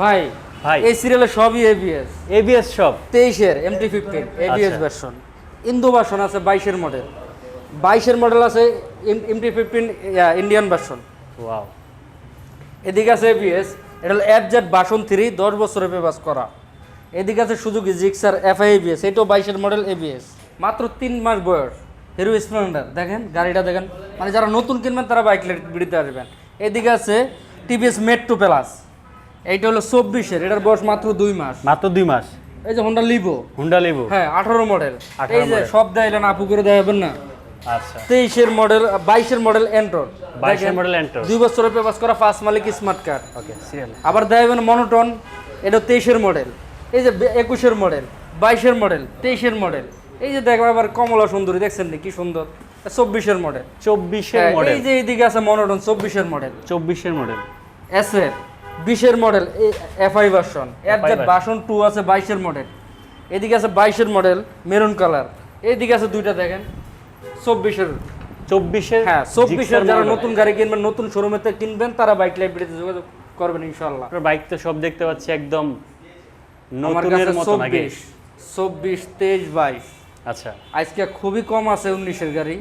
ভাই ভাই। এই সিরিয়ালে সবই এবিএস এবিএস সব। তেইশের MT fifteen ABS. Version indo version আছে বাইশের মডেল বাইশের মডেল আছে MT fifteen Indian version wow এদিকে আছে এবিএস এটা হলো এফ জেড বাসন থ্রি দশ বছরের পেপাস করা। এদিকে আছে সুজুকি জিক্সার এফআই এবিএস এটাও বাইশের মডেল এবিএস মাত্র তিন মাস বয়স। হিরো স্প্লেন্ডার দেখেন গাড়িটা দেখেন। মানে যারা নতুন কিনবেন তারা বাইক বিড়িতে আসবেন। এদিকে আছে টিভিএস মেট্রো প্লাস এইটা হলো চব্বিশের এটার বয়স মাত্র দুই মাস। মাত্র দুই মাস। এই যে হোন্ডা লিভো হুন্ডা লেবু হ্যাঁ আঠারো মডেল এই যে। সব দেখাইলেন আপু করে দেখাবেন না। আচ্ছা। তেইশের মডেল বাইশের মডেল এন্ট্রোর 22 এর model দুই বছরের পেপাস করা ফার্স্ট মালিক স্মার্ট কার্ড ওকে সিরিয়াল আবার দেখাবেন মনোটন এটা তেইশের মডেল এই যে একুশের মডেল বাইশের মডেল তেইশের মডেল এই যে দেখবেন আবার কমলা সুন্দরী দেখছেন নি? কি সুন্দর। চব্বিশের মডেল চব্বিশের মডেল এই যে এইদিকে আছে মনোটন চব্বিশের মডেল চব্বিশের মডেল এস এর। বিশের মডেল এফআই ভার্সন যে বাসন টু আছে বাইশের মডেল এদিকে আছে বাইশের মডেল মেরুন কালার এইদিকে আছে দুইটা দেখেন চব্বিশের। চব্বিশের হ্যাঁ চব্বিশের যারা নতুন গাড়ি কিনবেন নতুন শোরুমেতে কিনবেন তারা বাইক লাইব্রেরিতে যোগাযোগ করবেন ইনশাল্লাহ বাইক তো সব দেখতে পাচ্ছি একদম নতুনের মতো নাকি চব্বিশ চব্বিশ তেইশ বাইশ। আচ্ছা। আজকে খুবই কম আছে উনিশের গাড়ি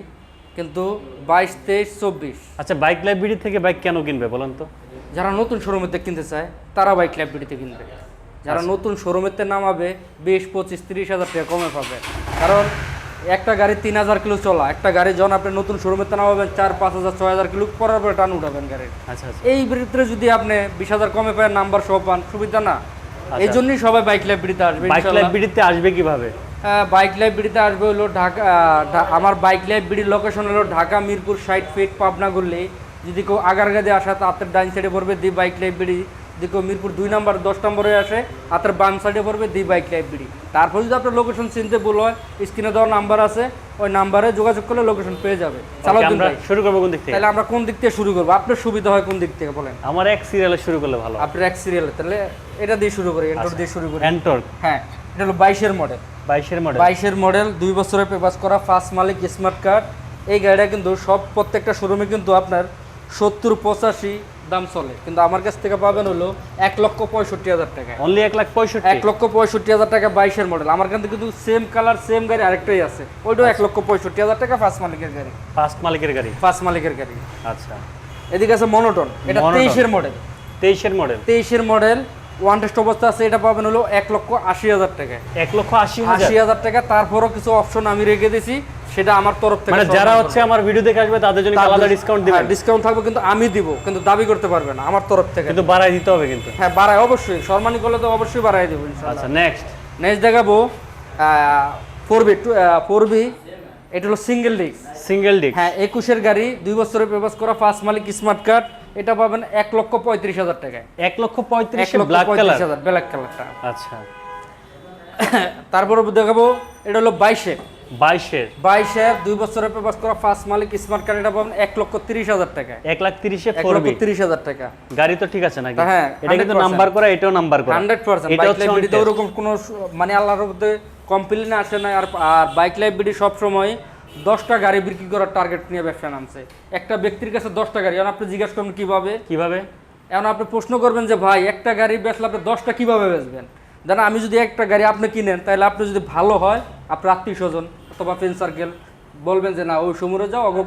কিন্তু বাইশ তেইশ চব্বিশ। আচ্ছা বাইক লাইব্রেরি থেকে বাইক কেন কিনবে বলেন তো? যারা নতুন শোরুমেতে কিনতে চায় তারা বাইক লাইব্রেরিতে কিনবে। যারা নতুন শোরুমেতে নামাবে বিশ পঁচিশ তিরিশ হাজার টাকা কমে পাবে। কারণ একটা গাড়ি তিন হাজার কিলো চলা একটা গাড়ি যখন আপনি নতুন শোরুমেতে নামাবেন চার পাঁচ হাজার ছয় হাজার কিলো পরের পরে টান উঠাবেন গাড়ির। আচ্ছা আচ্ছা। এই ভিতরে যদি আপনি বিশ হাজার কমে পান নাম্বার সহ পান সুবিধা না। এই জন্যই সবাই বাইক লাইব্রেরিতে আসবে বাইক। লাইব্রেরিতে আসবে কীভাবে? হ্যাঁ, বাইক লাইব্রেরিতে আসবে হলো ঢাকা আমার বাইক লাইব্রেরির লোকেশন হলো ঢাকা মিরপুর ষাট ফিট পাবনা গল্লি যদি কেউ আগার আগারগাদে আসে তো হাতের ডাইন সাইডে পড়বে দি বাইক লাইব্রেরি যদি কেউ মিরপুর দুই নাম্বার দশ নম্বরে আসে হাতের বাম সাইডে পড়বে দি বাইক লাইব্রেরি তারপর যদি আপনার লোকেশন চিনতে ভুল হয় স্ক্রিনে দেওয়ার নাম্বার আছে ওই নাম্বারে যোগাযোগ করলে লোকেশন পেয়ে যাবে। আমরা শুরু করব কোন দিক থেকে? তাহলে আমরা কোন দিক থেকে শুরু করব? আপনার সুবিধা হয় কোন দিক থেকে বলেন? আমার এক সিরিয়ালে শুরু করলে ভালো আপনার এক সিরিয়ালে তাহলে এটা দিয়ে শুরু করি এন্টোর দিয়ে শুরু করি। অ্যান্টর্ক হ্যাঁ এটা হলো বাইশের মডেল বাইশের মডেল বাইশের মডেল দুই বছরের পেপাস করা ফার্স্ট মালিক স্মার্ট কার্ড এই গাড়িটা কিন্তু সব প্রত্যেকটা শোরুমে কিন্তু আপনার সত্তর পঁচাশি দাম চলে। কিন্তু আমার কাছ থেকে পাবেন হলো এক লক্ষ পঁয়ষট্টি হাজার টাকা অনলি এক লাখ পঁয়ষট্টি? এক লক্ষ পঁয়ষট্টি হাজার টাকা বাইশের মডেল আমার কাছে কিন্তু সেম কালার সেম গাড়ি আরেকটাই আছে। ওইটাও এক লক্ষ পঁয়ষট্টি হাজার টাকা ফার্স্ট মালিকের গাড়ি। ফার্স্ট মালিকের গাড়ি? ফার্স্ট মালিকের গাড়ি। আচ্ছা। এদিকে আছে মনোটন এটা তেইশের মডেল তেইশের মডেল তেইশের মডেল ওয়ান টেস্ট অবস্থা আছে এটা পাবেন হলো এক লক্ষ আশি হাজার টাকা এক লক্ষ আশি আশি হাজার টাকা তারপরও কিছু অপশন আমি রেখে দিয়েছি সেটা আমার তরফ থেকে মানে যারা হচ্ছে আমার ভিডিও দেখে আসবে তাদের জন্য আলাদা ডিসকাউন্ট দিবেন। ডিসকাউন্ট থাকবে কিন্তু আমি দিব কিন্তু দাবি করতে পারবে না আমার তরফ থেকে। কিন্তু বাড়াই দিতে হবে কিন্তু। হ্যাঁ বাড়ায় অবশ্যই। সম্মানী করলে তো অবশ্যই বাড়াই দেবো ইনশাআল্লাহ। আচ্ছা নেক্সট নেক্সট দেখাবো ফোর বি ফোর বি এটা হলো সিঙ্গেল ডিস্ক সিঙ্গেল ডিক হ্যাঁ একুশের গাড়ি দুই বছরের পেপাস করা ফার্স্ট মালিক স্মার্ট কার্ড এটা পাবেন এক লক্ষ পঁয়ত্রিশ হাজার টাকায়। এক লক্ষ পঁয়ত্রিশ ব্ল্যাক কালার? হাজার ব্ল্যাক কালারটা। আচ্ছা। তারপরে দেখাবো এটা হলো বাইশের। বাইশের? বাইশের দুই বছরের করা ফার্স্ট মালিক স্মার্ট কার্ড এটা পাবেন এক লক্ষ তিরিশ হাজার টাকায়। এক লাখ তিরিশে এক লক্ষ তিরিশ হাজার টাকা। গাড়ি তো ঠিক আছে নাকি? হ্যাঁ, এটা কিন্তু নাম্বার করা এটাও নাম্বার করা। হান্ড্রেড পার্সেন্ট ওরকম কোনো মানে আল্লাহর মধ্যে কমপ্লেন আসে না আর আর বাইক লাইব্রেরি সবসময় দশটা গাড়ি বিক্রি করার টার্গেট নিয়ে ব্যবসা নামছে। একটা ব্যক্তির কাছে দশটা গাড়ি এখন আপনি জিজ্ঞাসা করবেন কীভাবে? কীভাবে? এখন আপনি প্রশ্ন করবেন যে ভাই একটা গাড়ি বেচলে আপনি দশটা কীভাবে বেচবেন? দেন আমি যদি একটা গাড়ি আপনি কিনেন তাহলে আপনি যদি ভালো হয় আপনার আত্মীয় স্বজন অথবা ফ্রেন্ড সার্কেল বলবেন যে না ওই সমুদ্রে যাও অগ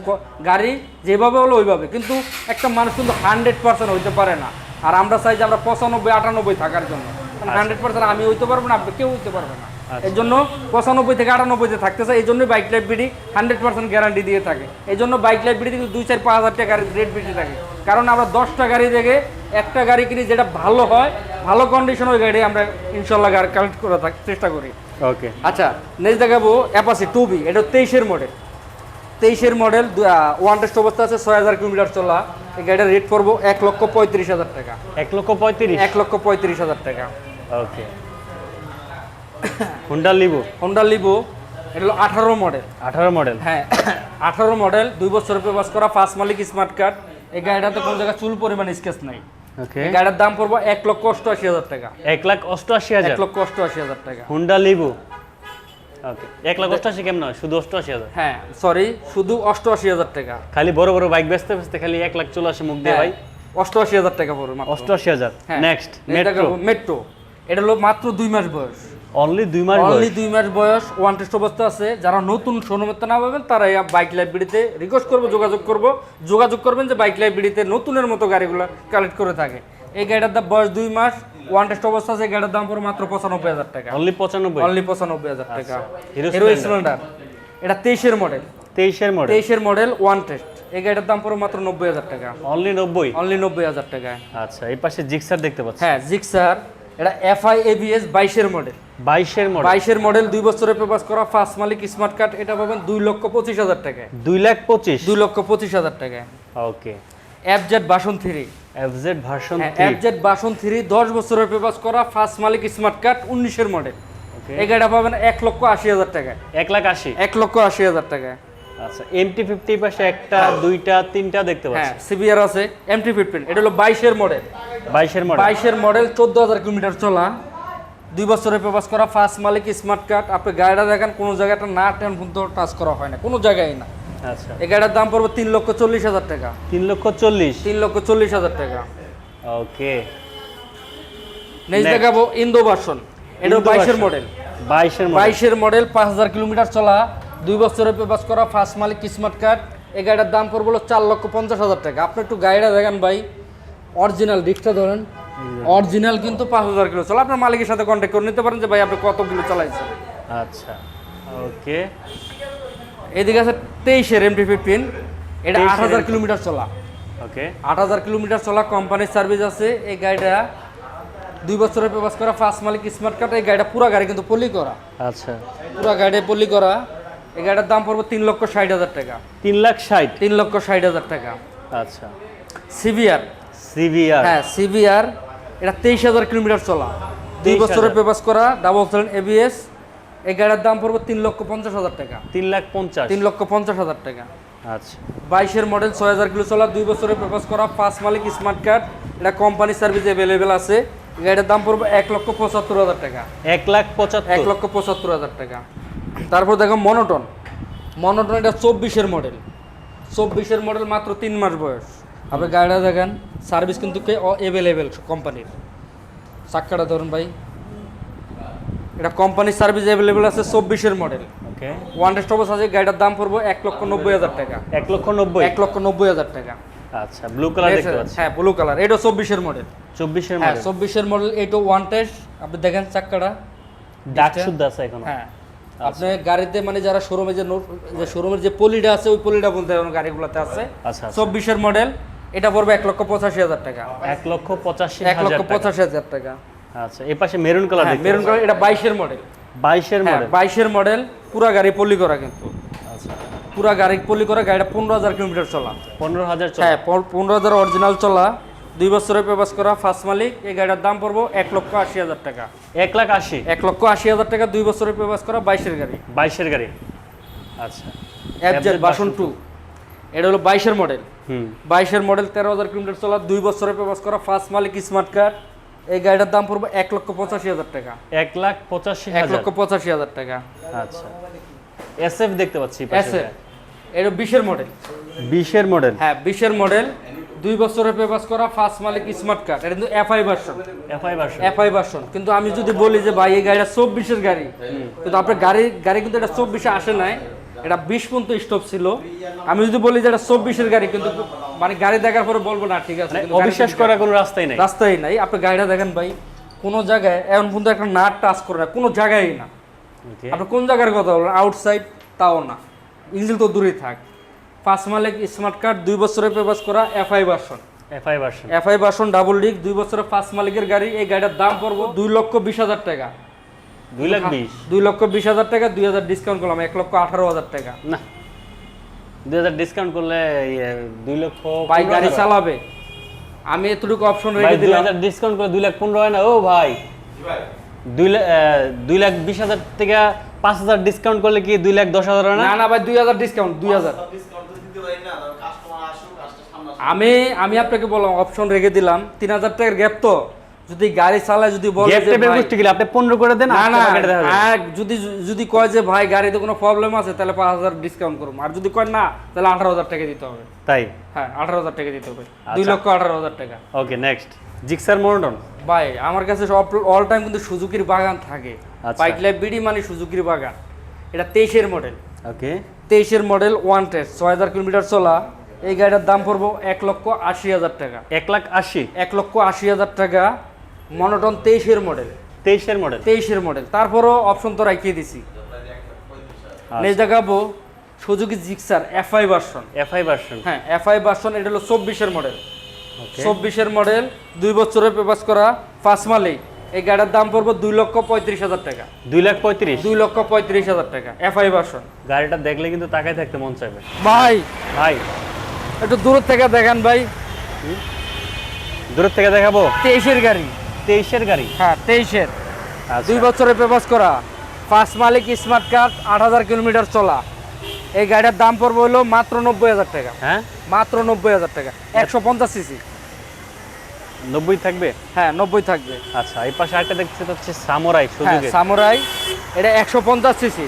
গাড়ি যেভাবে হলো ওইভাবে। কিন্তু একটা মানুষ কিন্তু হান্ড্রেড পার্সেন্ট হইতে পারে না। আর আমরা চাই যে আমরা পঁচানব্বই আটানব্বই থাকার জন্য। হান্ড্রেড পার্সেন্ট আমি হইতে পারব না আপনি কেউ হইতে পারবে না। এই জন্য পঁচানব্বই থেকে আটানব্বইতে থাকতে চাই এই জন্যই bike life BD hundred percent guarantee দিয়ে থাকে। এই জন্য বাইক লাইফ বিডি কিন্তু দুই চার পাঁচ হাজার টাকার রেট বেশি থাকে। কারণ আমরা দশটা গাড়ি থেকে একটা গাড়ি কিনি যেটা ভালো হয় ভালো কন্ডিশন ওই গাড়ি আমরা ইনশাল্লাহ কালেক্ট করে থাক চেষ্টা করি। ওকে আচ্ছা নেক্সট দেখাবো অ্যাপাসি টু বি এটা তেইশের মডেল তেইশের মডেল ওয়ান টেস্ট অবস্থা আছে ছয় হাজার কিলোমিটার চলা। এই গাড়িটার রেট পড়ব এক লক্ষ পঁয়ত্রিশ হাজার টাকা। এক লক্ষ পঁয়ত্রিশ? এক লক্ষ পঁয়ত্রিশ হাজার টাকা। Okay Honda Livo Honda Livo এটা হলো আঠারো মডেল আঠারো মডেল হ্যাঁ আঠারো মডেল দুই বছর পেপাস করা ফার্স্ট মালিক স্মার্ট কার্ড এই গাড়িটাতে কোনো জায়গায় চুল পরিমাণ স্কেচ নাই। গাড়িটার দাম পড়ব এক লক্ষ অষ্টআশি হাজার টাকা। এক লাখ অষ্টআশি হাজার? এক লক্ষ অষ্টআশি হাজার টাকা। হুন্ডা লিবো ওকে এক লাখ অষ্টআশি কেমন হয়? শুধু অষ্টআশি হাজার? হ্যাঁ সরি শুধু অষ্টআশি হাজার টাকা। খালি বড় বড় বাইক বেচতে বেচতে খালি এক লাখ চলে আসে মুখ দিয়ে হ্যাঁ। ভাই। অষ্টআশি হাজার টাকা পড়বে অষ্টআশি হাজার। হ্যাঁ। নেক্সট মেট্রো মেট্রো এটা হলো মাত্র দুই মাস বয়স। অনলি দুই মাস অনলি দুই মাস বয়স ওয়ান টেস্ট অবস্থা আছে। যারা নতুন শোরুমেতে না পাবেন তারা এই বাইক লাইব্রেরিতে রিকোয়েস্ট করব যোগাযোগ করব। যোগাযোগ করবেন যে বাইক লাইব্রেরিতে নতুনের মতো গাড়িগুলো কালেক্ট করে থাকে। এই গাড়িটার দাম বয়স দুই মাস ওয়ান টেস্ট অবস্থা আছে গাড়ির দাম পড়ে মাত্র পঁচানব্বই হাজার টাকা। অনলি পঁচানব্বই? অনলি পঁচানব্বই হাজার টাকা। হিরো স্প্লেন্ডার এটা তেইশের মডেল তেইশের মডেল তেইশের মডেল ওয়ান টেস্ট এই গাড়িটার দাম পড়ে মাত্র নব্বই হাজার টাকা। অনলি নব্বই? অনলি নব্বই হাজার টাকা আচ্ছা এই পাশে জিক্সার দেখতে পাচ্ছি। হ্যাঁ জিক্সার এটা এফআই এবিএস বাইশের মডেল বাইশের মডেল বাইশের মডেল দুই বছরের পেপাস করা ফার্স্ট মালিক স্মার্ট কার্ড এটা পাবেন দুই লক্ষ পঁচিশ হাজার টাকায়। দুই লাখ পঁচিশ? দুই লক্ষ পঁচিশ হাজার টাকায়। ওকে। অ্যাপজেড বাসন থ্রি এফজেড ভার্সন অ্যাপজেড বাসন থ্রি দশ বছরের পেপাস করা ফার্স্ট মালিক স্মার্ট কার্ড উনিশের মডেল এই গাড়িটা পাবেন এক লক্ষ আশি হাজার টাকায়। এক লাখ আশি। এক লক্ষ আশি হাজার টাকায়। আচ্ছা এমটি ফিফটি পাশে একটা দুইটা তিনটা দেখতে হ্যাঁ পাচ্ছি। আছে এমটি ফিফটিন এটা হলো বাইশের মডেল বাইশের মডেল বাইশের মডেল চোদ্দ হাজার কিলোমিটার চলা। দুই বছরের পেপাস করা ফার্স্ট মালিক স্মার্ট কার্ড আপনি গাড়িটা দেখেন কোনো জায়গাটা না টেন পর্যন্ত টাচ করা হয় না কোনো জায়গায় না। আচ্ছা। এই গাড়িটার দাম পড়বে তিন লক্ষ চল্লিশ হাজার টাকা। তিন লক্ষ চল্লিশ? তিন লক্ষ চল্লিশ হাজার টাকা। ওকে। নেক্সট দেখাবো ইন্দো ভার্সন এটা বাইশের মডেল বাইশের বাইশের মডেল পাঁচ হাজার কিলোমিটার চলা। দুই বছরের পেপাস করা ফার্স্ট মালিক স্মার্ট কার্ড এই গাড়িটার দাম পড়বে হলো চার লক্ষ পঞ্চাশ হাজার টাকা। আপনি একটু গাড়িটা দেখেন ভাই। অরিজিনাল রিক্সটা ধরেন। অরিজিনাল কিন্তু পাঁচ হাজার কিলো। চলা আপনার মালিকের সাথে কন্ট্যাক্ট করে নিতে পারেন যে ভাই আপনি কত কিলো চালাইছেন। আচ্ছা ওকে। এদিকে আছে তেইশের এমটি ফিফটিন এটা আট হাজার কিলোমিটার চলা। ওকে। আট হাজার কিলোমিটার চলা কোম্পানির সার্ভিস আছে। এই গাড়িটা দুই বছরের পেপাস করা ফার্স্ট মালিক স্মার্ট কার্ড এই গাড়িটা পুরো গাড়ি কিন্তু পলি করা। আচ্ছা। পুরো গাড়ি পলি করা। এই গাড়িটার দাম পড়বে তিন লক্ষ ষাট হাজার টাকা। তিন লাখ ষাট? তিন লক্ষ ষাট হাজার টাকা। আচ্ছা। সিভিআর। সিভিআর? হ্যাঁ সিভিআর। এটা তেইশ হাজার কিলোমিটার চলা। দুই বছরের পেপাস করা ডাবল সেলেন এবিএস এই গাড়ির দাম পড়বে তিন লক্ষ পঞ্চাশ হাজার টাকা। তিন লাখ পঞ্চাশ। তিন লক্ষ পঞ্চাশ হাজার টাকা। আচ্ছা। বাইশের মডেল ছয় হাজার কিলো চলা দুই বছরের পেপাস করা ফার্স্ট মালিক স্মার্ট কার্ড। এটা কোম্পানি সার্ভিস অ্যাভেলেবেল আছে। গাড়ির দাম পড়বে এক লক্ষ পঁচাত্তর হাজার টাকা। এক লাখ পঁচাত্তর। এক লক্ষ পঁচাত্তর হাজার টাকা। তারপর দেখো মনোটন। মনোটন এটা চব্বিশের মডেল চব্বিশের মডেল মাত্র তিন মাস বয়স। আপনি গাড়িটা দেখেন সার্ভিস কিন্তু অ্যাভেলেবেল কোম্পানির চাক্কাটা ধরুন ভাই। এটা কোম্পানির সার্ভিস অ্যাভেলেবেল আছে চব্বিশের মডেল ওকে ওয়ান ডেস্ট অবস্থা আছে গাড়িটার দাম পড়ব এক লক্ষ নব্বই হাজার টাকা। এক লক্ষ নব্বই? এক লক্ষ নব্বই হাজার টাকা। আচ্ছা ব্লু কালার দেখতে পাচ্ছি। হ্যাঁ ব্লু কালার এটা চব্বিশের মডেল চব্বিশের হ্যাঁ মডেল চব্বিশের মডেল এইটা ওয়ান টেস্ট আপনি দেখেন চাক্কাটা ডাক শুদ্ধ আছে এখনও। হ্যাঁ। আপনি গাড়িতে মানে যারা শোরুমে যে যে শোরুমের যে পলিটা আছে ওই পলিটা বলতে পারেন গাড়িগুলোতে আছে। আচ্ছা আচ্ছা। চব্বিশের মডেল এটা পড়বে এক লক্ষ পঁচাশি হাজার টাকা। এক লক্ষ পঁচাশি এক লক্ষ পঁচাশি হাজার টাকা। আচ্ছা এই পাশে মেরুন কালার হ্যাঁ মেরুন কালার এটা বাইশের মডেল বাইশের হ্যাঁ মডেল বাইশের মডেল পুরা গাড়ি পলি করা কিন্তু। আচ্ছা। পুরা গাড়ি পলি করা গাড়িটা পনেরো হাজার কিলোমিটার চলা। পনেরো হাজার হ্যাঁ পনেরো হাজার অরিজিনাল চলা। দুই বছরের পেপাস করা ফার্স্ট মালিক এই গাড়ির দাম পড়ব এক লক্ষ আশি হাজার টাকা। এক লাখ আশি? এক লক্ষ আশি হাজার টাকা দুই বছরের পেপাস করা বাইশের গাড়ি। বাইশের গাড়ি? আচ্ছা। বাসন টু এটা হলো বাইশের মডেল হুম। বাইশের মডেল তেরো হাজার কিলোমিটার চলা দুই বছরের পেপাস করা ফার্স্ট মালিক স্মার্ট কার্ড এই গাড়িটার দাম পড়বে এক লক্ষ পঁচাশি হাজার টাকা। এক লাখ পঁচাশি এক লক্ষ পঁচাশি হাজার টাকা। আচ্ছা। এস এফ দেখতে পাচ্ছি এসে এটা বিশের মডেল বিশের মডেল হ্যাঁ বিশের মডেল দুই বছরের পেপাস করা ফার্স্ট মালিক স্মার্ট কার্ড এটা কিন্তু FI version FI version FI version কিন্তু আমি যদি বলি যে ভাই এই গাড়িটা চব্বিশের গাড়ি কিন্তু আপনার গাড়ি গাড়ি কিন্তু এটা চব্বিশে আসে নাই এটা বিশ পর্যন্ত স্টপ ছিল। আমি যদি বলি যে এটা চব্বিশের গাড়ি কিন্তু মানে গাড়ি দেখার পরে বলব না ঠিক আছে মানে অবিশ্বাস করার কোনো রাস্তাই নাই। রাস্তাই নাই। আপনি গাড়িটা দেখেন ভাই কোনো জায়গায় এখন পর্যন্ত একটা নাট টাচ করে না কোনো জায়গায় না। আপনি কোন জায়গার কথা বলেন? আউটসাইড তাও না। ইঞ্জিল তো দূরেই থাক। পাঁচ মালিক স্মার্ট কার্ড দুই বছরের পেপাস করা FI version FI version FI version double disc দুই বছরের পাঁচ মালিকের গাড়ি এই গাড়িটার দাম পড়ব দুই লক্ষ বিশ হাজার টাকা। দুই লাখ বিশ? দুই লক্ষ বিশ হাজার টাকা দুই হাজার ডিসকাউন্ট করলাম এক লক্ষ আঠারো হাজার টাকা। না। দুই হাজার ডিসকাউন্ট করলে ইয়ে, দুই লক্ষ ভাই গাড়ি চালাবে। আমি এতটুকু অপশন রেখে দিলাম। হাজার ডিসকাউন্ট করে দুই লাখ পনেরো হয় না? ও ভাই। দুই লাখ দুই লাখ বিশ হাজার থেকে পাঁচ হাজার ডিসকাউন্ট করলে কি দুই লাখ দশ হাজার হয় না? না ভাই দুই হাজার ডিসকাউন্ট দুই হাজার ডিসকাউন্ট তো দিতে পারি না কাস্টমার আসুক কাজটা সামনে আমি আমি আপনাকে বললাম অপশন রেখে দিলাম। তিন হাজার টাকার গ্যাপ তো। যদি গাড়ি চালায় যদি বলে আপনি পনেরো করে দেন না না যদি যদি কয় যে ভাই গাড়িতে কোনো প্রবলেম আছে তাহলে পাঁচ হাজার ডিসকাউন্ট করুন। আর যদি কয় না তাহলে আঠারো হাজার টাকা দিতে হবে। তাই? হ্যাঁ আঠারো হাজার টাকা দিতে হবে। দুই আচ্ছা। লক্ষ আঠারো হাজার টাকা। ওকে নেক্সট জিক্সার মনোটন ভাই আমার কাছে সব অল টাইম কিন্তু সুজুকির বাগান থাকে। বাইক লাইফ বিডি মানে সুজুকির বাগান। এটা তেইশের মডেল ওকে তেইশের মডেল ওয়ান টেস্ট ছয় হাজার কিলোমিটার চলা। এই গাড়িটার দাম পড়ব এক লক্ষ আশি হাজার টাকা। এক লাখ আশি? এক লক্ষ আশি হাজার টাকা মনোটন তেইশের মডেল তেইশের মডেল তেইশের মডেল তারপরও অপশন তো রাখিয়ে দিছি। আচ্ছা। নেই দেখাবো Suzuki Gixxer FI version FI version হ্যাঁ এফআই ভার্সন এটা হলো চব্বিশের মডেল চব্বিশের মডেল দুই বছরের পেপাস করা পাঁচ মালিক এই গাড়ির দাম পড়ব দুই লক্ষ পঁয়ত্রিশ হাজার টাকা। দুই লাখ পঁয়ত্রিশ? দুই লক্ষ পঁয়ত্রিশ হাজার টাকা। এফআই ভার্সন গাড়িটা দেখলে কিন্তু তাকায় থাকতে মন চাইবে। ভাই! ভাই! একটু দূর থেকে দেখেন ভাই। দূরের থেকে দেখাবো? তেইশের গাড়ি। তেইশের গাড়ি? হ্যাঁ তেইশের। আচ্ছা। দুই বছরের পেপাস করা। ফার্স্ট মালিক স্মার্ট কার্ড আট হাজার কিলোমিটার চলা। এই গাড়ির দাম পড়বে হলো মাত্র নব্বই হাজার টাকা। হ্যাঁ? মাত্র নব্বই হাজার টাকা। একশো পঞ্চাশ সিসি। নব্বই থাকবে? হ্যাঁ নব্বই থাকবে। আচ্ছা এই পাশে আরেকটা দেখছি তো হচ্ছে সামোরাই হ্যাঁ সুযোগে এটা একশো পঞ্চাশ সিসি।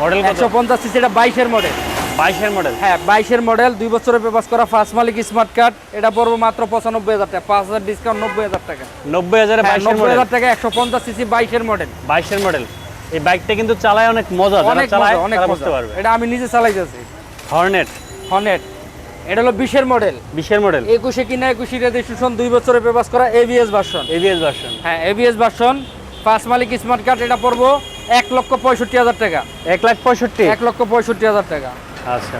মডেল একশো পঞ্চাশ সিসি এটা বাইশের মডেল বাইশের মডেল হ্যাঁ বাইশের মডেল দুই বছরের পেপাস করা ফার্স্ট মালিক স্মার্ট কার্ড এটা পড়ব মাত্র পঁচানব্বই হাজার টাকা পাঁচ হাজার ডিসকাউন্ট নব্বই হাজার টাকা। নব্বই হাজারে হ্যাঁ, নব্বই হাজার টাকা একশো পঞ্চাশ সিসি বাইশের মডেল বাইশের মডেল এই বাইকটা কিন্তু চালায় অনেক মজা অনেক চালায় অনেক বুঝতে পারবে। এটা আমি নিজে চালাইতেছি। হর্নেট হনেট এটা হলো বিশের মডেল বিশের মডেল একুশে কিনা একুশে রেজিস্ট্রেশন দুই বছরের পেপাস করা এবিএস ভার্সন এবিএস ভার্সন হ্যাঁ এবিএস ভার্সন ফার্স্ট মালিক স্মার্ট কার্ড এটা পড়ব এক লক্ষ পঁয়ষট্টি হাজার টাকা। এক লাখ পঁয়ষট্টি? এক লক্ষ পঁয়ষট্টি হাজার টাকা। আচ্ছা।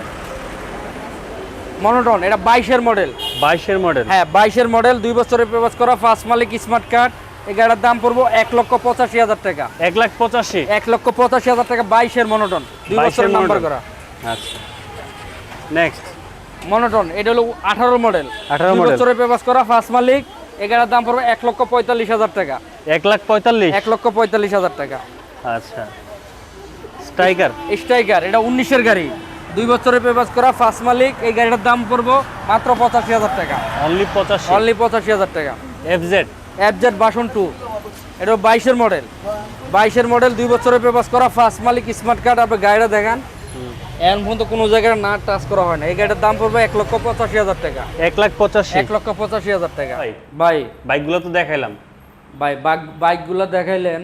মনোটন এটা বাইশের মডেল। বাইশের মডেল? হ্যাঁ বাইশের মডেল দুই বছরের পেপাস করা ফার্স্ট মালিক স্মার্ট কার্ড। এই গাড়ির দাম পড়ব এক লক্ষ পঁচাশি হাজার টাকা। এক লাখ পঁচাশি? এক লক্ষ পঁচাশি হাজার টাকা বাইশের মনোটন দুই 22 বছরের নাম্বার করা। আচ্ছা। নেক্সট মনোটন এটা হলো আঠারো মডেল। 18 দুই model। বছরের পেপাস করা ফার্স্ট মালিক। এই গাড়ির দাম পড়বে এক লক্ষ পঁয়তাল্লিশ হাজার টাকা। এক লাখ পঁয়তাল্লিশ? এক লক্ষ পঁয়তাল্লিশ হাজার টাকা। আচ্ছা। স্ট্রাইকার স্ট্রাইকার এটা উনিশের গাড়ি। দুই বছরের পেপাস করা ফার্স্ট মালিক এই গাড়িটার দাম পড়ব মাত্র পঁচাশি হাজার টাকা। অনলি পঁচাশি। অনলি পঁচাশি হাজার টাকা। এফজেড এফজেড বাসন টু এটা বাইশের মডেল বাইশের মডেল দুই বছরের পেপাস করা ফার্স্ট মালিক স্মার্ট কার্ড আপনি গাড়িটা দেখান। এখন পর্যন্ত কোনো জায়গায় না টাচ করা হয় না। এই গাড়িটার দাম পড়বে এক লক্ষ পঁচাশি হাজার টাকা। এক লাখ পঁচাশি। এক লক্ষ পঁচাশি হাজার টাকা। ভাই। বাইকগুলো তো দেখাইলাম। ভাই বাইক বাইকগুলো দেখাইলেন।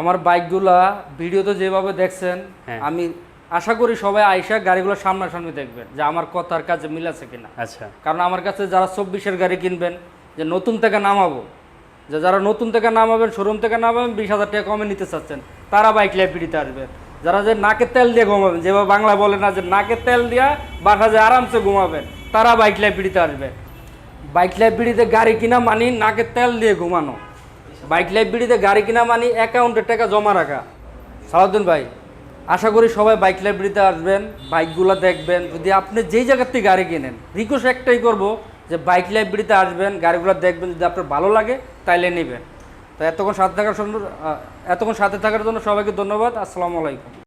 আমার বাইকগুলা ভিডিওতে যেভাবে দেখছেন হ্যাঁ। আমি আশা করি সবাই আইসা গাড়িগুলো সামনাসামনি দেখবেন যে আমার কথার কাছে মিল আছে কিনা। আচ্ছা। কারণ আমার কাছে যারা চব্বিশের গাড়ি কিনবেন যে নতুন থেকে নামাবো যে যারা নতুন থেকে নামাবেন শোরুম থেকে নামাবেন বিশ হাজার টাকা কমে নিতে চাচ্ছেন তারা বাইক লাইব্রেরিতে আসবেন যারা যে নাকের তেল দিয়ে ঘুমাবেন যেভাবে বাংলা বলে না যে নাকের তেল দিয়া বাসা যে আরামসে ঘুমাবেন তারা বাইক লাইব্রেরিতে আসবে। বাইক লাইব্রেরিতে গাড়ি কিনা মানি নাকের তেল দিয়ে ঘুমানো। বাইক লাইব্রেরিতে গাড়ি কিনা মানি অ্যাকাউন্টের টাকা জমা রাখা। সালাউদ্দিন ভাই আশা করি সবাই বাইক লাইব্রেরিতে আসবেন, বাইকগুলো দেখবেন। যদি আপনি যেই জায়গার থেকে গাড়ি কিনেন রিকোয়েস্ট একটাই করব যে বাইক লাইব্রেরিতে আসবেন, গাড়িগুলো দেখবেন, যদি আপনার ভালো লাগে, তাইলে নেবেন। তো এতক্ষণ সাথে থাকার জন্য এতক্ষণ সাথে থাকার জন্য সবাইকে ধন্যবাদ, আসসালামু আলাইকুম।